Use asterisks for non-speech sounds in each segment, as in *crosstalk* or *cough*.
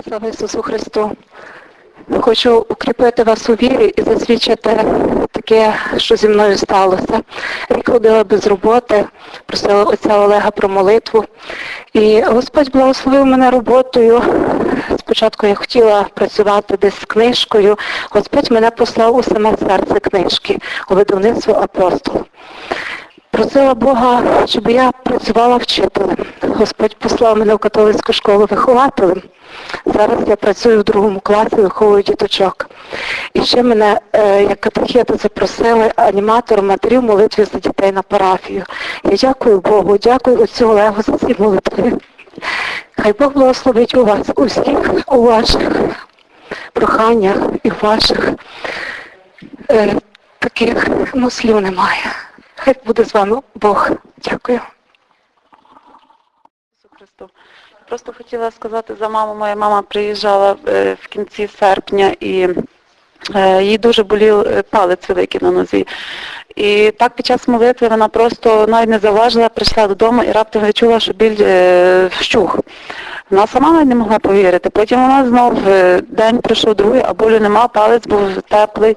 Слава Ісусу Христу! Хочу укріпити вас у вірі і засвідчити таке, що зі мною сталося. Рік ходила без роботи, просила отця Олега про молитву. І Господь благословив мене роботою. Спочатку я хотіла працювати десь з книжкою. Господь мене послав у саме серце книжки, у видавництво апостол. Просила Бога, щоб я працювала вчителем. Господь послав мене в католицьку школу вихователем. Зараз я працюю в другому класі, виховую діточок. І ще мене, е, як катехети, запросили аніматором матерів молитві за дітей на парафію. Я дякую Богу, дякую отцю Олегу за ці молитви. Хай Бог благословить у вас усіх у ваших проханнях і ваших е, таких ну, немає. Хай буде з вами Бог. Дякую. Просто хотіла сказати за маму. Моя мама приїжджала е, в кінці серпня і е, їй дуже болів е, палець великий на нозі. І так під час молитви вона просто навіть не заважила, прийшла додому і раптом відчула, що біль вщух. Вона сама навіть не могла повірити. Потім вона знов день пройшов другий, а болю нема, палець був теплий.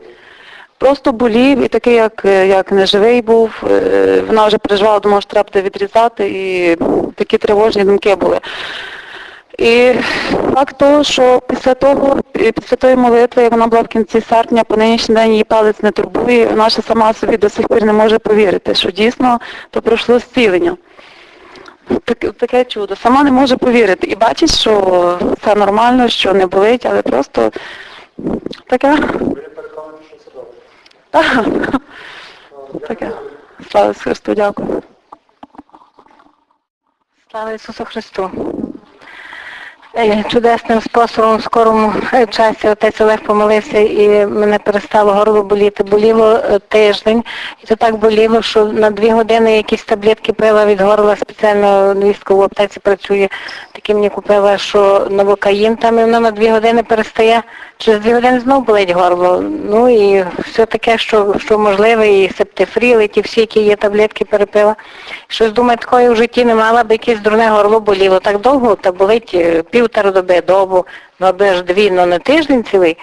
Просто болів і такий, як, е, як неживий був. Е, Вона вже переживала, думала, що треба буде відрізати, і такі тривожні думки були. І факт того, що після того, після тої молитви, як вона була в кінці серпня, по нинішній день її палець не турбує, вона ще сама собі до сих пір не може повірити, що дійсно то пройшло зцілення. Таке, таке чудо. Сама не може повірити. І бачить, що все нормально, що не болить, але просто таке. Так. Таке. Слава Ісусу Христу, дякую. Слава Ісусу Христу. Е, Чудесним способом в скорому е, часі отець Олег помолився і мене перестало горло боліти. Боліло е, тиждень, і то так боліло, що на дві години якісь таблетки пила від горла, спеціально невістка в аптеці працює, такі мені купила, що новокаїн там, і воно на дві години перестає, через дві години знову болить горло. Ну і все таке, що, що можливе, і септифріл, і ті всі, які є таблетки перепила. Щось думаю, такої в житті не мала, б якесь дурне горло боліло. Так довго, та болить е, півтора доби, добу, ну аби ж дві, ну не тиждень цілий.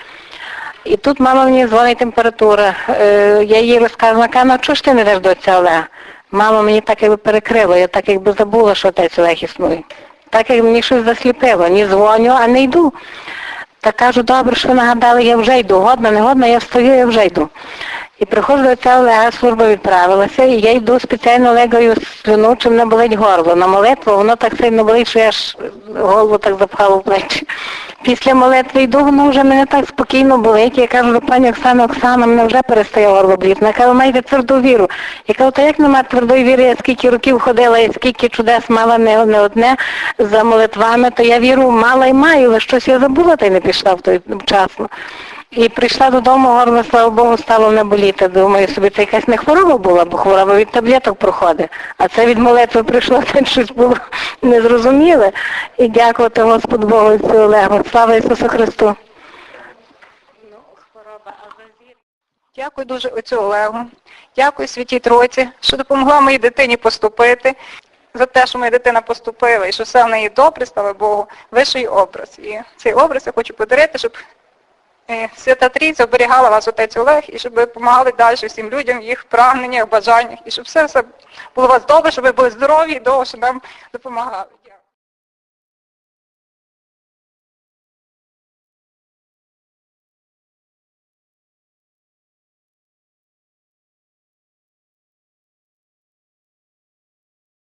І тут мама мені дзвонить температура. Е, я їй розказала, каже, ну чого ж ти не йдеш до отця Олега? Мама мені так якби перекрила, я так якби забула, що отець Олег існує. Так як мені щось засліпило, ні дзвоню, а не йду. Та кажу, добре, що нагадали, я вже йду. Годна, не годна, я встаю, я вже йду. І приходжу до цього Олега, служба відправилася, і я йду спеціально легаю слюну, чи мене болить горло. На молитву воно так сильно болить, що я ж голову так запхала в плечі. Після молитви йду, воно вже мене так спокійно болить. Я кажу, до пані Оксана, Оксана, мене вже перестає горло боліти. Вона каже, маєте тверду віру. Я кажу, та як немає твердої віри, я скільки років ходила і скільки чудес мала не, не одне за молитвами, то я віру мала і маю, але щось я забула та й не пішла в той вчасно. І прийшла додому, горло, слава Богу, стало не боліти. Думаю, собі це якась не хвороба була, бо хвороба від таблеток проходить. А це від молитви прийшло, *laughs* це щось було незрозуміле. І дякувати Господу Богу і цю Олегу. Слава Ісусу Христу. Дякую дуже оцю Олегу. Дякую Святій Тройці, що допомогла моїй дитині поступити. За те, що моя дитина поступила і що все в неї добре, слава Богу, вищий образ. І цей образ я хочу подарити, щоб Свята Трійця оберігала вас, отець Олег, і щоб ви допомагали далі всім людям їх прагненнях, бажаннях, і щоб все, все було у вас добре, щоб ви були здорові і довго, щоб нам допомагали.